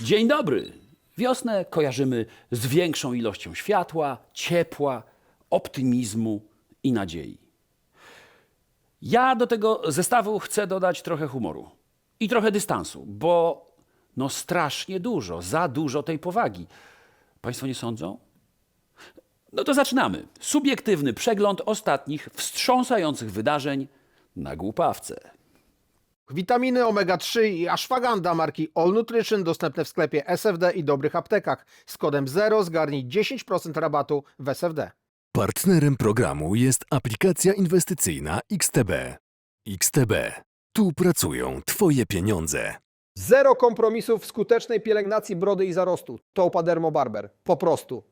Dzień dobry. Wiosnę kojarzymy z większą ilością światła, ciepła, optymizmu i nadziei. Ja do tego zestawu chcę dodać trochę humoru i trochę dystansu, bo no strasznie dużo, za dużo tej powagi. Państwo nie sądzą? No to zaczynamy. Subiektywny przegląd ostatnich wstrząsających wydarzeń na głupawce. Witaminy omega-3 i ashwagandha marki All Nutrition dostępne w sklepie SFD i dobrych aptekach. Z kodem 0 zgarnij 10% rabatu w SFD. Partnerem programu jest aplikacja inwestycyjna XTB. XTB. Tu pracują Twoje pieniądze. Zero kompromisów w skutecznej pielęgnacji brody i zarostu. Dermo Barber. Po prostu.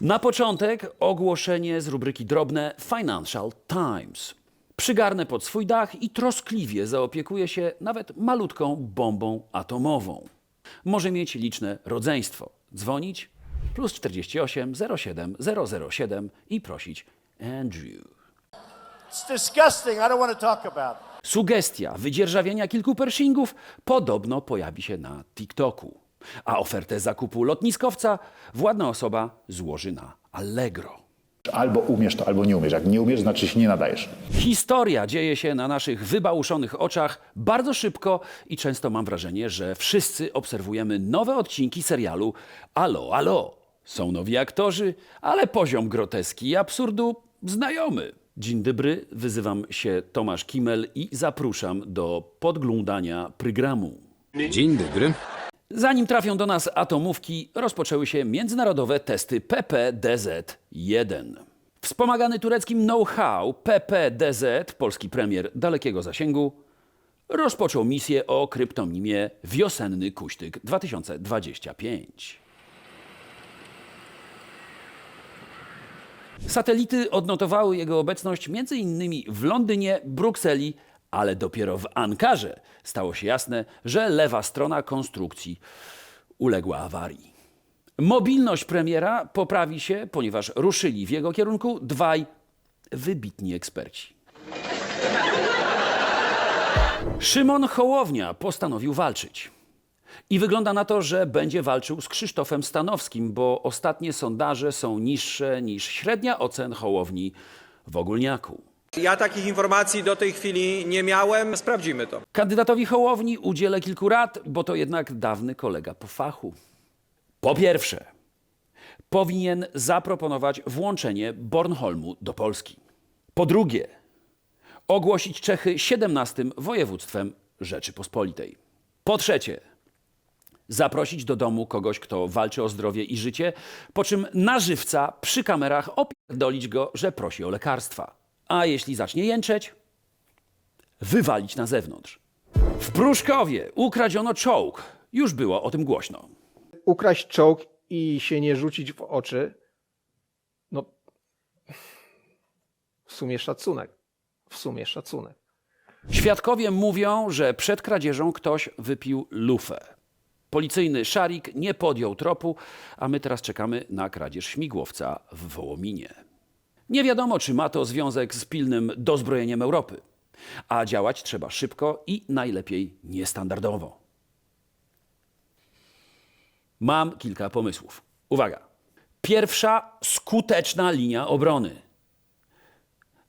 Na początek ogłoszenie z rubryki drobne Financial Times. Przygarnę pod swój dach i troskliwie zaopiekuję się nawet malutką bombą atomową. Może mieć liczne rodzeństwo. Dzwonić plus 48 07 007 i prosić Andrew. It's disgusting. I don't want to talk about it. Sugestia wydzierżawienia kilku pershingów podobno pojawi się na TikToku. A ofertę zakupu lotniskowca władna osoba złoży na Allegro. Albo umiesz to, albo nie umiesz. Jak nie umiesz, znaczy się nie nadajesz. Historia dzieje się na naszych wybałuszonych oczach bardzo szybko i często mam wrażenie, że wszyscy obserwujemy nowe odcinki serialu Alo, alo. Są nowi aktorzy, ale poziom groteski i absurdu znajomy. Dzień dobry, wyzywam się Tomasz Kimel i zapraszam do podglądania programu. Dzień dobry. Zanim trafią do nas atomówki, rozpoczęły się międzynarodowe testy PPDZ-1. Wspomagany tureckim know-how PPDZ, polski premier dalekiego zasięgu, rozpoczął misję o kryptonimie Wiosenny Kuśtyk 2025. Satelity odnotowały jego obecność m.in. w Londynie, Brukseli, ale dopiero w Ankarze stało się jasne, że lewa strona konstrukcji uległa awarii. Mobilność premiera poprawi się, ponieważ ruszyli w jego kierunku dwaj wybitni eksperci. Szymon Hołownia postanowił walczyć. I wygląda na to, że będzie walczył z Krzysztofem Stanowskim, bo ostatnie sondaże są niższe niż średnia ocen Hołowni w ogólniaku. Ja takich informacji do tej chwili nie miałem. Sprawdzimy to. Kandydatowi Hołowni udzielę kilku rad, bo to jednak dawny kolega po fachu. Po pierwsze, powinien zaproponować włączenie Bornholmu do Polski. Po drugie, ogłosić Czechy 17 województwem Rzeczypospolitej. Po trzecie, zaprosić do domu kogoś, kto walczy o zdrowie i życie, po czym na żywca przy kamerach opierdolić go, że prosi o lekarstwa. A jeśli zacznie jęczeć, wywalić na zewnątrz. W Pruszkowie ukradziono czołg. Już było o tym głośno. Ukraść czołg i się nie rzucić w oczy. No. W sumie szacunek. W sumie szacunek. Świadkowie mówią, że przed kradzieżą ktoś wypił lufę. Policyjny szarik nie podjął tropu, a my teraz czekamy na kradzież śmigłowca w Wołominie. Nie wiadomo, czy ma to związek z pilnym dozbrojeniem Europy, a działać trzeba szybko i najlepiej niestandardowo. Mam kilka pomysłów. Uwaga. Pierwsza skuteczna linia obrony.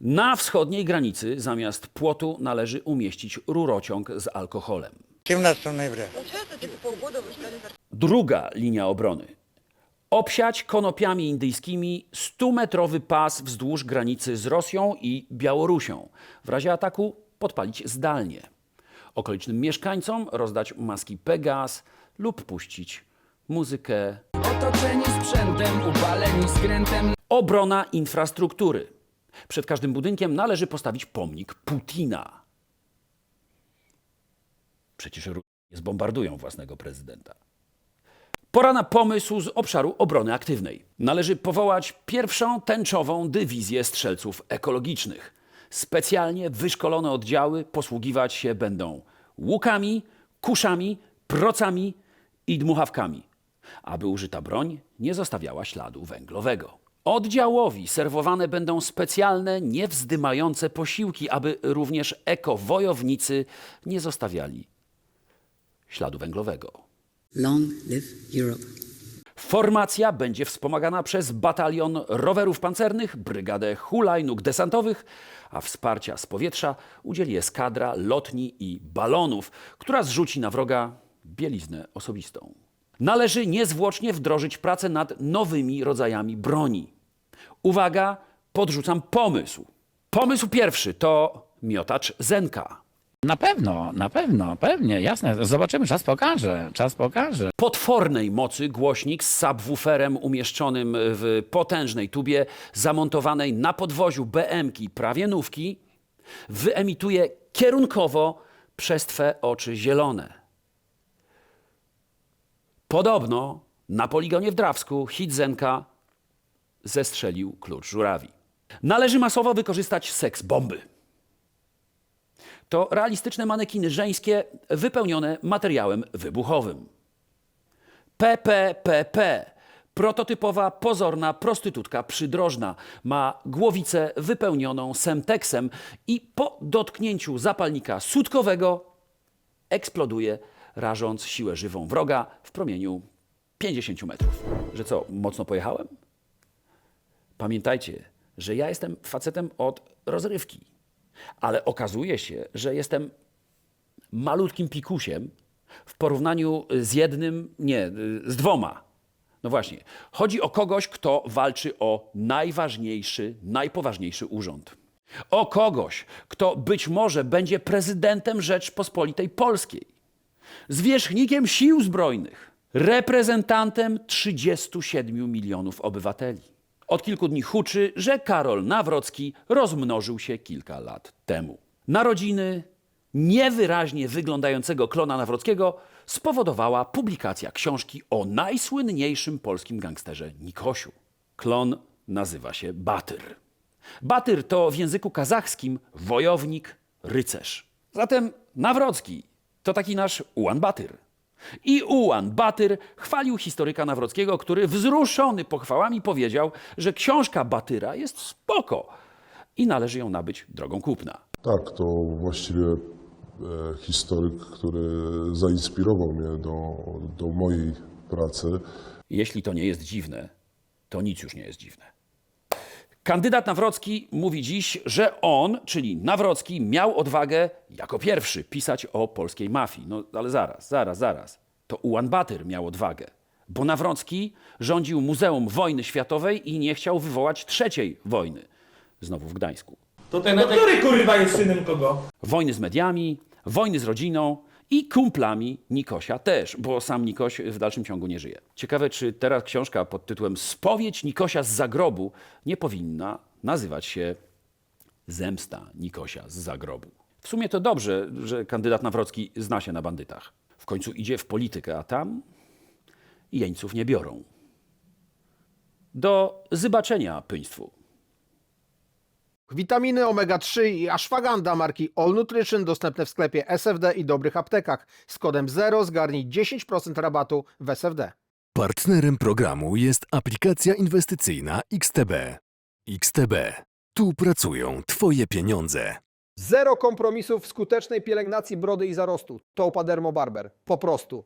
Na wschodniej granicy zamiast płotu należy umieścić rurociąg z alkoholem. 17 ноября. Druga linia obrony. Obsiać konopiami indyjskimi 100-metrowy pas wzdłuż granicy z Rosją i Białorusią. W razie ataku podpalić zdalnie. Okolicznym mieszkańcom rozdać maski Pegas lub puścić muzykę. Otoczeni sprzętem, upaleni skrętem. Obrona infrastruktury. Przed każdym budynkiem należy postawić pomnik Putina. Przecież zbombardują własnego prezydenta. Pora na pomysł z obszaru obrony aktywnej. Należy powołać pierwszą tęczową dywizję strzelców ekologicznych. Specjalnie wyszkolone oddziały posługiwać się będą łukami, kuszami, procami i dmuchawkami, aby użyta broń nie zostawiała śladu węglowego. Oddziałowi serwowane będą specjalne, niewzdymające posiłki, aby również ekowojownicy nie zostawiali śladu węglowego. Long live Europe. Formacja będzie wspomagana przez batalion rowerów pancernych, brygadę hulajnóg desantowych, a wsparcia z powietrza udzieli eskadra lotni i balonów, która zrzuci na wroga bieliznę osobistą. Należy niezwłocznie wdrożyć pracę nad nowymi rodzajami broni. Uwaga, podrzucam pomysł. Pomysł pierwszy to miotacz Zenka. Na pewno, na pewno, pewnie, jasne. Zobaczymy, czas pokaże, czas pokaże. potwornej mocy głośnik z subwooferem umieszczonym w potężnej tubie zamontowanej na podwoziu BM-ki prawie nówki wyemituje kierunkowo przez twe oczy zielone. Podobno na poligonie w Drawsku hit Zenka zestrzelił klucz żurawi. Należy masowo wykorzystać seks bomby. To realistyczne manekiny żeńskie wypełnione materiałem wybuchowym. PPPP. Prototypowa, pozorna prostytutka przydrożna. Ma głowicę wypełnioną semteksem i po dotknięciu zapalnika sutkowego eksploduje, rażąc siłę żywą wroga w promieniu 50 metrów. Że co, mocno pojechałem? Pamiętajcie, że ja jestem facetem od rozrywki, ale okazuje się, że jestem malutkim pikusiem w porównaniu z jednym, nie, z dwoma. No właśnie, chodzi o kogoś, kto walczy o najważniejszy, najpoważniejszy urząd. O kogoś, kto być może będzie prezydentem Rzeczpospolitej Polskiej, zwierzchnikiem sił zbrojnych, reprezentantem 37 milionów obywateli. Od kilku dni huczy, że Karol Nawrocki rozmnożył się kilka lat temu. Narodziny niewyraźnie wyglądającego klona Nawrockiego spowodowała publikacja książki o najsłynniejszym polskim gangsterze Nikosiu. Klon nazywa się Batyr. Batyr to w języku kazachskim wojownik, rycerz. Zatem Nawrocki to taki nasz Ułan Batyr. I Ułan Batyr chwalił historyka Nawrockiego, który wzruszony pochwałami powiedział, że książka Batyra jest spoko i należy ją nabyć drogą kupna. Tak, to właściwie e, historyk, który zainspirował mnie do, do mojej pracy. Jeśli to nie jest dziwne, to nic już nie jest dziwne. Kandydat Nawrocki mówi dziś, że on, czyli Nawrocki, miał odwagę jako pierwszy pisać o polskiej mafii. No ale zaraz, zaraz, zaraz. To Ułan Batyr miał odwagę, bo Nawrocki rządził Muzeum Wojny Światowej i nie chciał wywołać trzeciej wojny. Znowu w Gdańsku. To ten, no który kurwa jest synem kogo? Wojny z mediami, wojny z rodziną i kumplami Nikosia też, bo sam Nikoś w dalszym ciągu nie żyje. Ciekawe, czy teraz książka pod tytułem Spowiedź Nikosia z zagrobu nie powinna nazywać się Zemsta Nikosia z zagrobu. W sumie to dobrze, że kandydat Nawrocki zna się na bandytach. W końcu idzie w politykę, a tam jeńców nie biorą. Do zobaczenia państwu. Witaminy omega-3 i ashwagandha marki All Nutrition dostępne w sklepie SFD i dobrych aptekach. Z kodem 0 zgarnij 10% rabatu w SFD. Partnerem programu jest aplikacja inwestycyjna XTB. XTB. Tu pracują Twoje pieniądze. Zero kompromisów w skutecznej pielęgnacji brody i zarostu. Toupa Dermo Barber. Po prostu.